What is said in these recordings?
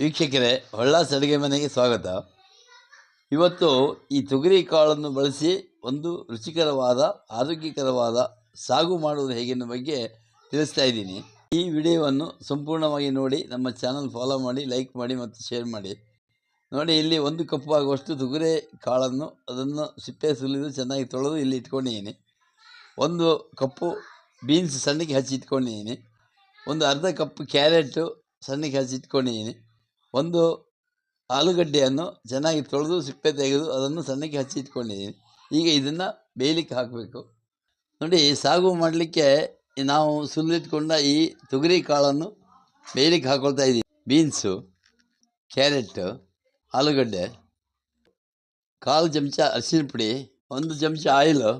ವೀಕ್ಷಕರೇ ಹೊಳ್ಳಾಸ್ ಅಡುಗೆ ಮನೆಗೆ ಸ್ವಾಗತ. ಇವತ್ತು ಈ ತೊಗರಿ ಕಾಳನ್ನು ಬಳಸಿ ಒಂದು ರುಚಿಕರವಾದ, ಆರೋಗ್ಯಕರವಾದ ಸಾಗು ಮಾಡುವುದು ಹೇಗೆ ಬಗ್ಗೆ ತಿಳಿಸ್ತಾ ಇದ್ದೀನಿ. ಈ ವಿಡಿಯೋವನ್ನು ಸಂಪೂರ್ಣವಾಗಿ ನೋಡಿ, ನಮ್ಮ ಚಾನಲ್ ಫಾಲೋ ಮಾಡಿ, ಲೈಕ್ ಮಾಡಿ ಮತ್ತು ಶೇರ್ ಮಾಡಿ. ನೋಡಿ, ಇಲ್ಲಿ ಒಂದು ಕಪ್ಪು ಆಗುವಷ್ಟು ತೊಗರಿ ಕಾಳನ್ನು, ಅದನ್ನು ಸಿಪ್ಪೆ ಸುಲಿದು ಚೆನ್ನಾಗಿ ತೊಳೆದು ಇಲ್ಲಿ ಇಟ್ಕೊಂಡಿದ್ದೀನಿ. ಒಂದು ಕಪ್ಪು ಬೀನ್ಸ್ ಸಣ್ಣಗೆ ಹಚ್ಚಿ ಇಟ್ಕೊಂಡಿದ್ದೀನಿ. ಒಂದು ಅರ್ಧ ಕಪ್ ಕ್ಯಾರೆಟು ಸಣ್ಣಗೆ ಹಚ್ಚಿ ಇಟ್ಕೊಂಡಿದ್ದೀನಿ. ಒಂದು ಆಲೂಗಡ್ಡೆಯನ್ನು ಚೆನ್ನಾಗಿ ತೊಳೆದು, ಸಿಪ್ಪೆ ತೆಗೆದು ಅದನ್ನು ಸಣ್ಣಕ್ಕೆ ಹಚ್ಚಿ ಇಟ್ಕೊಂಡಿದ್ದೀನಿ. ಈಗ ಇದನ್ನು ಬೇಯಲಿಕ್ಕೆ ಹಾಕಬೇಕು. ನೋಡಿ ಸಾಗು ಮಾಡಲಿಕ್ಕೆ ನಾವು ಸುಲಿಟ್ಕೊಂಡ ಈ ತೊಗರಿ ಕಾಳನ್ನು ಬೇಯಲಿಕ್ಕೆ ಹಾಕೊಳ್ತಾ ಇದ್ದೀನಿ ಬೀನ್ಸು ಕ್ಯಾರೆಟು ಆಲೂಗಡ್ಡೆ, ಕಾಲು ಚಮಚ ಅರಿಶಿನ ಪುಡಿ, ಒಂದು ಚಮಚ ಆಯಿಲು,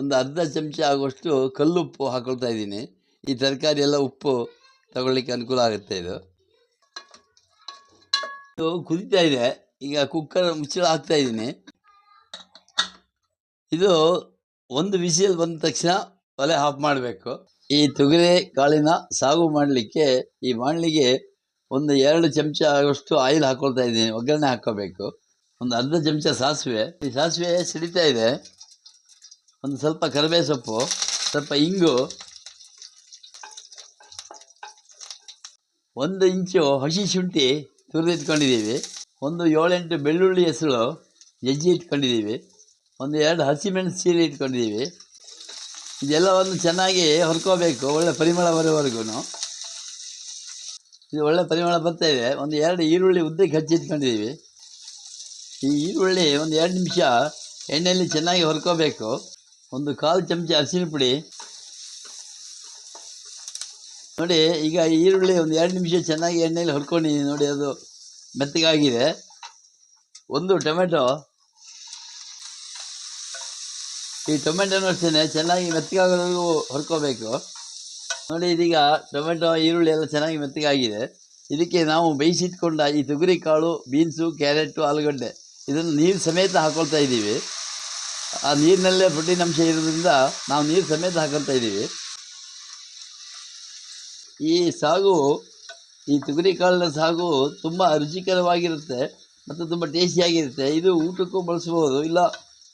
ಒಂದು ಅರ್ಧ ಚಮಚ ಆಗುವಷ್ಟು ಕಲ್ಲುಪ್ಪು ಹಾಕೊಳ್ತಾ ಇದ್ದೀನಿ. ಈ ತರಕಾರಿ ಎಲ್ಲ ಉಪ್ಪು ತಗೊಳ್ಳಿಕ್ಕೆ ಅನುಕೂಲ ಆಗುತ್ತೆ ಇದು. ಕುದೀತಾ ಇದೆ. ಈಗ ಕುಕ್ಕರ್ ಮುಚ್ಚಳ ಹಾಕ್ತಾ ಇದ್ದೀನಿ. ಇದು ಒಂದು ವಿಸಿಲ್ ಬಂದ ತಕ್ಷಣ ಒಲೆ ಆಫ್ ಮಾಡಬೇಕು. ಈ ತೊಗರಿ ಕಾಳಿನ ಸಾಗು ಮಾಡಲಿಕ್ಕೆ, ಈ ಮಾಡಲಿಗೆ ಒಂದು ಎರಡು ಚಮಚ ಆಗುವಷ್ಟು ಆಯಿಲ್ ಹಾಕೊಳ್ತಾ ಇದ್ದೀನಿ. ಒಗ್ಗರಣೆ ಹಾಕೋಬೇಕು ಒಂದು ಅರ್ಧ ಚಮಚ ಸಾಸಿವೆ. ಈ ಸಾಸಿವೆ ಸಿಡಿತಾ ಇದೆ. ಒಂದು ಸ್ವಲ್ಪ ಕರಿಬೇ ಸೊಪ್ಪು ಸ್ವಲ್ಪ ಇಂಗು, ಒಂದು ಇಂಚು ಹಸಿ ಶುಂಠಿ ತುರಿದಿಟ್ಕೊಂಡಿದ್ದೀವಿ. ಒಂದು ಏಳೆಂಟು ಬೆಳ್ಳುಳ್ಳಿ ಹೆಸರು ಜಜ್ಜಿ ಇಟ್ಕೊಂಡಿದ್ದೀವಿ. ಒಂದು ಎರಡು ಹಸಿಮೆಣಸು ಸೀರೆ ಇಟ್ಕೊಂಡಿದ್ದೀವಿ. ಇದೆಲ್ಲವನ್ನು ಚೆನ್ನಾಗಿ ಹೊರ್ಕೋಬೇಕು, ಒಳ್ಳೆ ಪರಿಮಳ ಬರೋವರೆಗೂ ಇದು ಒಳ್ಳೆ ಪರಿಮಳ ಬರ್ತಾ ಇದೆ. ಒಂದು ಎರಡು ಈರುಳ್ಳಿ ಉದ್ದಕ್ಕೆ ಹಚ್ಚಿ ಇಟ್ಕೊಂಡಿದ್ದೀವಿ. ಈ ಈರುಳ್ಳಿ ಒಂದು ಎರಡು ನಿಮಿಷ ಎಣ್ಣೆಯಲ್ಲಿ ಚೆನ್ನಾಗಿ ಹೊರ್ಕೋಬೇಕು. ಒಂದು ಕಾಲು ಚಮಚ ಅರಿಶಿನ ಪುಡಿ ನೋಡಿ, ಈಗ ಈರುಳ್ಳಿ ಒಂದು ಎರಡು ನಿಮಿಷ ಚೆನ್ನಾಗಿ ಎಣ್ಣೆಯಲ್ಲಿ ಹೊರ್ಕೊಂಡಿದ್ದೀನಿ ನೋಡಿ, ಅದು ಮೆತ್ತಗಾಗಿದೆ. ಒಂದು ಟೊಮೆಟೊ. ಈ ಟೊಮೆಟೊನೂ ಅಷ್ಟೇ ಚೆನ್ನಾಗಿ ಮೆತ್ತಗಾಗೋದ್ರಿಗೂ ಹೊರ್ಕೋಬೇಕು ನೋಡಿ, ಇದೀಗ ಟೊಮೆಟೊ, ಈರುಳ್ಳಿ ಎಲ್ಲ ಚೆನ್ನಾಗಿ ಮೆತ್ತಗಾಗಿದೆ. ಇದಕ್ಕೆ ನಾವು ಬೇಯಿಸಿಟ್ಕೊಂಡ ಈ ತೊಗರಿ ಕಾಳು, ಬೀನ್ಸು, ಕ್ಯಾರೆಟು, ಆಲೂಗಡ್ಡೆ, ಇದನ್ನು ನೀರು ಸಮೇತ ಹಾಕೊಳ್ತಾ ಇದ್ದೀವಿ. ಆ ನೀರಿನಲ್ಲೇ ಪ್ರೋಟೀನ್ ಅಂಶ ಇರೋದ್ರಿಂದ ನಾವು ನೀರು ಸಮೇತ ಹಾಕೊಳ್ತಾ ಇದ್ದೀವಿ. ಈ ಸಾಗು, ಈ ತೊಗರಿ ಕಾಳಿನ ಸಾಗು ತುಂಬ ರುಚಿಕರವಾಗಿರುತ್ತೆ ಮತ್ತು ತುಂಬ ಟೇಸ್ಟಿಯಾಗಿರುತ್ತೆ. ಇದು ಊಟಕ್ಕೂ ಬಳಸ್ಬೋದು. ಇಲ್ಲ,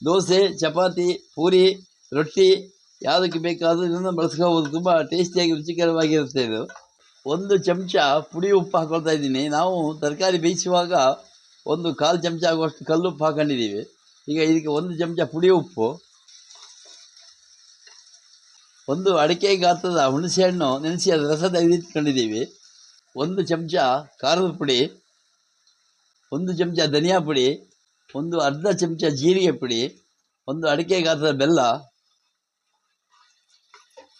ದೋಸೆ, ಚಪಾತಿ, ಪೂರಿ, ರೊಟ್ಟಿ, ಯಾವುದಕ್ಕೆ ಬೇಕಾದರೂ ಇದನ್ನು ಬಳಸ್ಕೋಬೋದು. ತುಂಬ ಟೇಸ್ಟಿಯಾಗಿ ರುಚಿಕರವಾಗಿರುತ್ತೆ ಇದು. ಒಂದು ಚಮಚ ಪುಡಿ ಉಪ್ಪು ಹಾಕೊಳ್ತಾ ಇದ್ದೀನಿ. ನಾವು ತರಕಾರಿ ಬೇಯಿಸುವಾಗ ಒಂದು ಕಾಲು ಚಮಚ ಆಗುವಷ್ಟು ಕಲ್ಲುಪ್ಪು ಹಾಕೊಂಡಿದ್ದೀವಿ. ಈಗ ಇದಕ್ಕೆ ಒಂದು ಚಮಚ ಪುಡಿ ಉಪ್ಪು. ಒಂದು ಅಡಿಕೆ ಗಾತ್ರದ ಹುಣಸೆಹಣ್ಣು, ನೆನೆಸಿ ಅದರ ರಸ ತೆಗೆದಿಟ್ಕೊಂಡಿದ್ದೀವಿ ಒಂದು ಚಮಚ ಖಾರದ ಪುಡಿ, ಒಂದು ಚಮಚ ಧನಿಯಾ ಪುಡಿ, ಒಂದು ಅರ್ಧ ಚಮಚ ಜೀರಿಗೆ ಪುಡಿ, ಒಂದು ಅಡಿಕೆ ಗಾತ್ರದ ಬೆಲ್ಲ.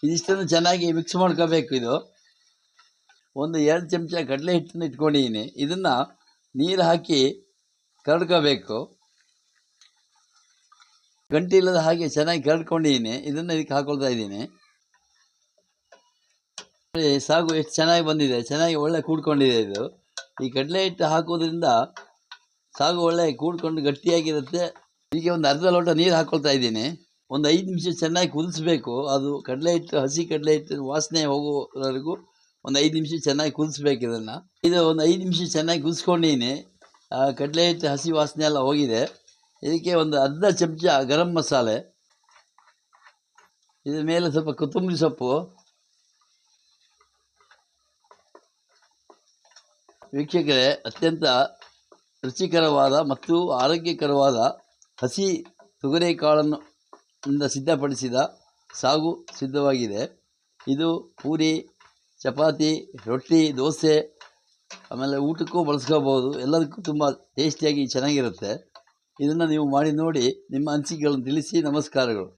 ಇದಿಷ್ಟನ್ನು ಚೆನ್ನಾಗಿ ಮಿಕ್ಸ್ ಮಾಡ್ಕೋಬೇಕು ಇದು. ಒಂದು ಎರಡು ಚಮಚ ಕಡಲೆ ಹಿಟ್ಟನ್ನು ಇಟ್ಕೊಂಡಿದ್ದೀನಿ. ಇದನ್ನು ನೀರು ಹಾಕಿ ಕರಡ್ಕೋಬೇಕು ಗಂಟೆ ಇಲ್ಲದ ಹಾಗೆ ಚೆನ್ನಾಗಿ ಕರಡ್ಕೊಂಡಿದ್ದೀನಿ ಇದನ್ನು ಇದಕ್ಕೆ ಹಾಕೊಳ್ತಾ ಇದ್ದೀನಿ. ಸಾಗು ಎಷ್ಟು ಚೆನ್ನಾಗಿ ಬಂದಿದೆ, ಚೆನ್ನಾಗಿ ಒಳ್ಳೆ ಕೂಡ್ಕೊಂಡಿದೆ ಇದು. ಈ ಕಡಲೆ ಹಿಟ್ಟು ಹಾಕೋದ್ರಿಂದ ಸಾಗು ಒಳ್ಳೆ ಕೂಡ್ಕೊಂಡು ಗಟ್ಟಿಯಾಗಿರುತ್ತೆ. ಇದಕ್ಕೆ ಒಂದು ಅರ್ಧ ಲೋಟ ನೀರು ಹಾಕೊಳ್ತಾ ಇದ್ದೀನಿ. ಒಂದು ಐದು ನಿಮಿಷ ಚೆನ್ನಾಗಿ ಕುದಿಸ್ಬೇಕು. ಅದು ಕಡಲೆ ಹಿಟ್ಟು, ಹಸಿ ಕಡಲೆ ಹಿಟ್ಟು ವಾಸನೆ ಹೋಗೋವರೆಗೂ ಒಂದು ಐದು ನಿಮಿಷ ಚೆನ್ನಾಗಿ ಕುದಿಸ್ಬೇಕು ಇದನ್ನು. ಇದು ಒಂದು ಐದು ನಿಮಿಷ ಚೆನ್ನಾಗಿ ಕುದಿಸ್ಕೊಂಡಿದ್ದೀನಿ. ಕಡಲೆ ಹಿಟ್ಟು, ಹಸಿ ವಾಸನೆ ಎಲ್ಲ ಹೋಗಿದೆ. ಇದಕ್ಕೆ ಒಂದು ಅರ್ಧ ಚಮಚ ಗರಂ ಮಸಾಲೆ. ಇದ್ರ ಮೇಲೆ ಸ್ವಲ್ಪ ಕೊತ್ತಂಬರಿ ಸೊಪ್ಪು. ವೀಕ್ಷಕರೇ, ಅತ್ಯಂತ ರುಚಿಕರವಾದ ಮತ್ತು ಆರೋಗ್ಯಕರವಾದ ಹಸಿ ತೊಗರಿಕಾಳನ್ನು ಇಂದ ಸಿದ್ಧಪಡಿಸಿದ ಸಾಗು ಸಿದ್ಧವಾಗಿದೆ. ಇದು ಪೂರಿ, ಚಪಾತಿ, ರೊಟ್ಟಿ, ದೋಸೆ, ಆಮೇಲೆ ಊಟಕ್ಕೂ ಬಳಸ್ಕೋಬೋದು. ಎಲ್ಲದಕ್ಕೂ ತುಂಬ ಟೇಸ್ಟಿಯಾಗಿ ಚೆನ್ನಾಗಿರುತ್ತೆ. ಇದನ್ನು ನೀವು ಮಾಡಿ ನೋಡಿ ನಿಮ್ಮ ಅನಿಸಿಕೆಗಳನ್ನು ತಿಳಿಸಿ ನಮಸ್ಕಾರಗಳು.